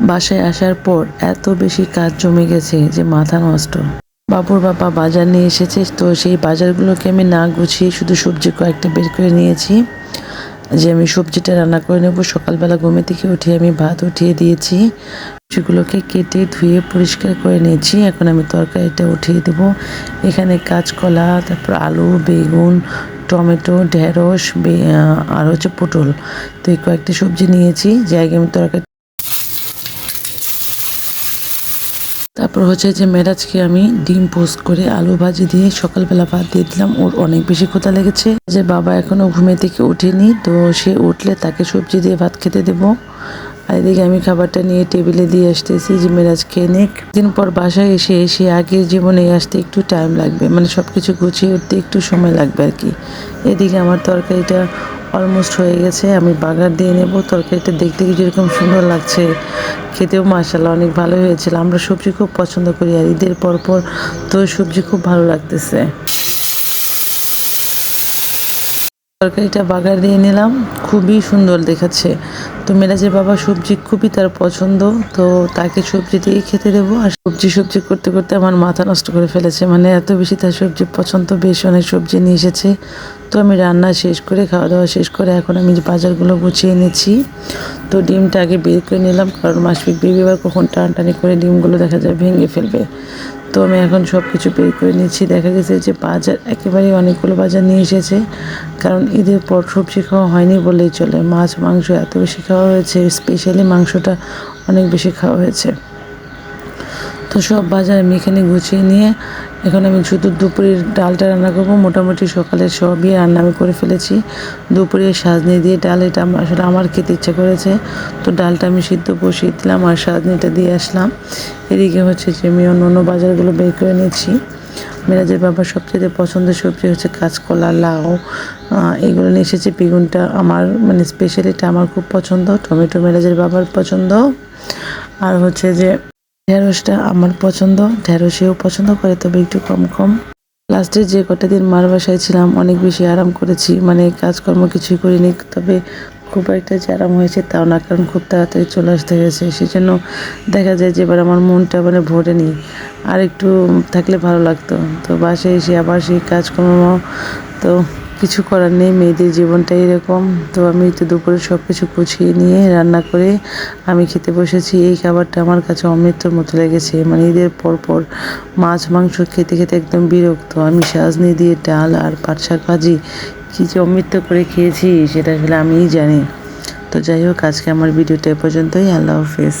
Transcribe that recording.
বাসায় আসার পর এত বেশি কাজ জমে গেছে যে মাথা নষ্ট। বাবুর বাবা বাজার নিয়ে এসেছে, তো সেই বাজারগুলোকে আমি না গুছিয়ে শুধু সবজি কয়েকটা বের করে নিয়েছি। যে আমি সবজিটা রান্না করে নেব, সকালবেলা ঘুমে থেকে উঠে আমি ভাত উঠিয়ে দিয়েছি। সবজিগুলোকে কেটে ধুয়ে পরিষ্কার করে নিয়েছি। এখন আমি তরকারিটা উঠিয়ে দেব। এখানে কাঁচকলা, তারপর আলু, বেগুন, টমেটো, ঢেঁড়স আর হচ্ছে পটল। তো এই কয়েকটা সবজি নিয়েছি। যে আগে আমি তরকারি তারপর হচ্ছে যে মেরাজকে আমি ডিম পোস্ট করে আলু ভাজি দিয়ে সকালবেলা ভাত দিয়ে দিলাম। ওর অনেক বেশি ক্ষুধা লেগেছে। যে বাবা এখনও ঘুমে থেকে ওঠেনি, তো সে উঠলে তাকে সবজি দিয়ে ভাত খেতে দেবো। আর এদিকে আমি খাবারটা নিয়ে টেবিলে দিয়ে আসতেছি যে মেরাজ খেয়ে নিক। দিন পর বাসায় এসে এসে আগের জীবনে আসতে একটু টাইম লাগবে। মানে সব কিছু গুছিয়ে উঠতে একটু সময় লাগবে আর কি। এদিকে আমার তরকারিটা অলমোস্ট হয়ে গেছে, আমি বাগার দিয়ে নেব, তরকারিটা দেখতে যেরকম সুন্দর লাগছে। খেতেও মাসাল্লাহ অনেক ভালো হয়েছিল, আমরা সবজি খুব পছন্দ করি আর ঈদের পর পর তো সবজি খুব ভালো লাগতেছে। তরকারিটা বাগার দিয়ে নিলাম, খুবই সুন্দর দেখাচ্ছে। তো মেরাজের বাবা সবজি খুবই তার পছন্দ, তো তাকে সবজি দিয়েই খেতে দেবো। আর সবজি সবজি করতে করতে আমার মাথা নষ্ট করে ফেলেছে মানে এত বেশি তার সবজি পছন্দ, বেশ অনেক সবজি নিয়ে এসেছে। তো আমি রান্না শেষ করে খাওয়া দাওয়া শেষ করে এখন আমি যে বাজারগুলো গুছিয়ে এনেছি, তো ডিমটা আগে বের করে নিলাম কারণ মাসপিক বেবি আবার কখন টানটানি করে ডিমগুলো দেখা যায় ভেঙে ফেলবে। তো আমি এখন সব কিছু বের করে নিচ্ছি। দেখা গেছে যে বাজার একেবারেই অনেকগুলো বাজার নিয়ে এসেছে, কারণ ঈদের পর সবজি খাওয়া হয়নি বললেই চলে। মাছ, মাংস এত বেশি খাওয়া হয়েছে, স্পেশালি মাংসটা অনেক বেশি খাওয়া হয়েছে। তো সব বাজার আমি এখানে গুছিয়ে নিয়ে এখন আমি শুধু দুপুরের ডালটা রান্না করব। মোটামুটি সকালে সবই রান্না আমি করে ফেলেছি। দুপুরে সাজনি দিয়ে ডাল, এটা আসলে আমার খেতে ইচ্ছা করেছে। তো ডালটা আমি সিদ্ধ বসিয়ে দিলাম আর সাজনিটা দিয়ে আসলাম। এদিকে হচ্ছে যে আমি অন্য অন্য বাজারগুলো বের করে নিয়েছি মেরাজের বাবার সবচেয়ে পছন্দের সবজি হচ্ছে কাঁচকলা, লাউ এগুলো নিয়ে এসেছে। বেগুনটা আমার মানে স্পেশালি এটা আমার খুব পছন্দ। টমেটো মেরাজের বাবার পছন্দ। আর হচ্ছে যে ঢেঁড়সটা আমার পছন্দ, ঢেঁড়সেও পছন্দ করে, তবে একটু কম কম। লাস্টে যে কটা দিন মার বাসায় ছিলাম, অনেক বেশি আরাম করেছি মানে কাজকর্ম কিছুই করিনি, তবে খুব একটা যে আরাম হয়েছে তাও না, কারণ খুব তাড়াতাড়ি চলে আসতে হয়েছে। সেই জন্য দেখা যায় যে এবার আমার মনটা মানে ভরে নি আর একটু থাকলে ভালো লাগতো। তো বাসায় এসে আবার সেই কাজকর্ম, তো কিছু করার নেই, মেয়েদের জীবনটা এরকম। তো আমি তো দুপুরে সব কিছু গুছিয়ে নিয়ে রান্না করে আমি খেতে বসেছি। এই খাবারটা আমার কাছে অমৃতর মতো লেগেছে। মানে ঈদের পর পর মাছ, মাংস খেতে খেতে একদম বিরক্ত। আমি সাজনি দিয়ে ডাল আর পাট শাক ভাজি কী যে অমৃত করে খেয়েছি, সেটা আসলে আমিই জানি। তো যাই হোক, আজকে আমার ভিডিওটা এ পর্যন্তই। আল্লাহ হাফেজ।